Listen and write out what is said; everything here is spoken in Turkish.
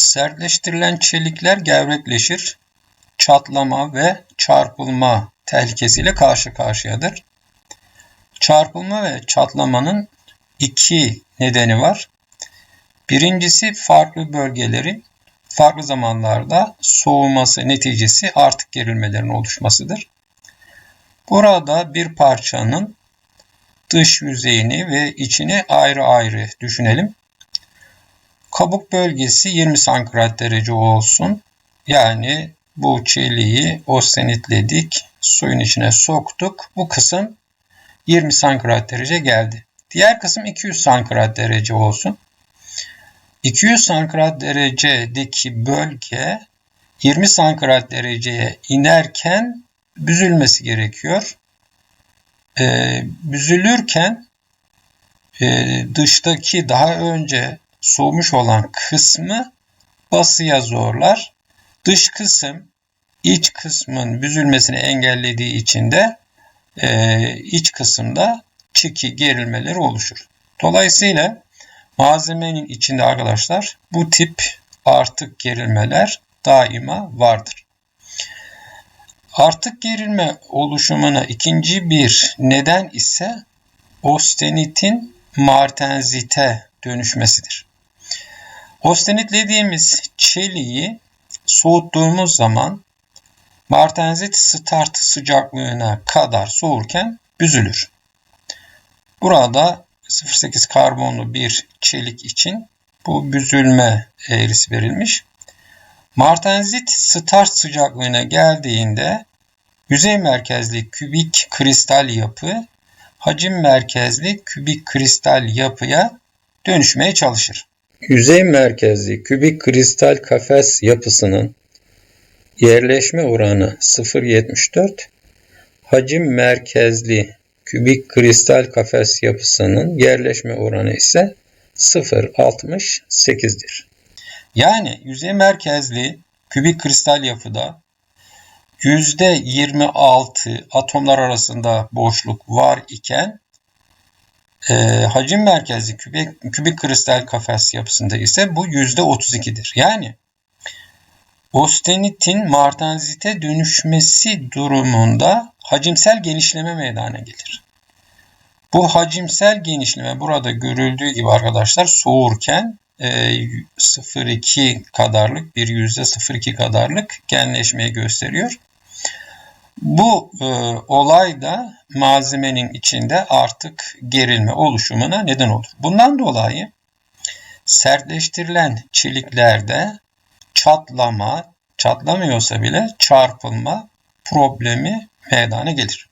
Sertleştirilen çelikler gevrekleşir, çatlama ve çarpılma tehlikesiyle karşı karşıyadır. Çarpılma ve çatlamanın iki nedeni var. Birincisi farklı bölgelerin farklı zamanlarda soğuması neticesi artık gerilmelerin oluşmasıdır. Burada bir parçanın dış yüzeyini ve içini ayrı ayrı düşünelim. Kabuk bölgesi 20 santigrat derece olsun. Yani bu çeliği ostenitledik, suyun içine soktuk. Bu kısım 20 santigrat derece geldi. Diğer kısım 200 santigrat derece olsun. 200 santigrat derecedeki bölge 20 santigrat dereceye inerken büzülmesi gerekiyor. Ee, büzülürken e, dıştaki daha önce soğumuş olan kısmı basıya zorlar. Dış kısım iç kısmın büzülmesini engellediği için de e, iç kısımda çiki gerilmeleri oluşur. Dolayısıyla malzemenin içinde arkadaşlar bu tip artık gerilmeler daima vardır. Artık gerilme oluşumuna ikinci bir neden ise ostenitin martenzite dönüşmesidir. Ostenit dediğimiz çeliği soğuttuğumuz zaman martenzit start sıcaklığına kadar soğurken büzülür. Burada 0.8 karbonlu bir çelik için bu büzülme eğrisi verilmiş. Martenzit start sıcaklığına geldiğinde yüzey merkezli kübik kristal yapı hacim merkezli kübik kristal yapıya dönüşmeye çalışır. Yüzey merkezli kübik kristal kafes yapısının yerleşme oranı 0.74, hacim merkezli kübik kristal kafes yapısının yerleşme oranı ise 0.68'dir. Yani yüzey merkezli kübik kristal yapıda %26 atomlar arasında boşluk var iken e, hacim merkezli kübik, kübik kristal kafes yapısında ise bu %32'dir. Yani ostenitin martensite dönüşmesi durumunda hacimsel genişleme meydana gelir. Bu hacimsel genişleme burada görüldüğü gibi arkadaşlar soğurken 0.2 e, kadarlık bir %0.2 kadarlık genleşmeyi gösteriyor. Bu e, olay da malzemenin içinde artık gerilme oluşumuna neden olur. Bundan dolayı sertleştirilen çeliklerde çatlama, çatlamıyorsa bile çarpılma problemi meydana gelir.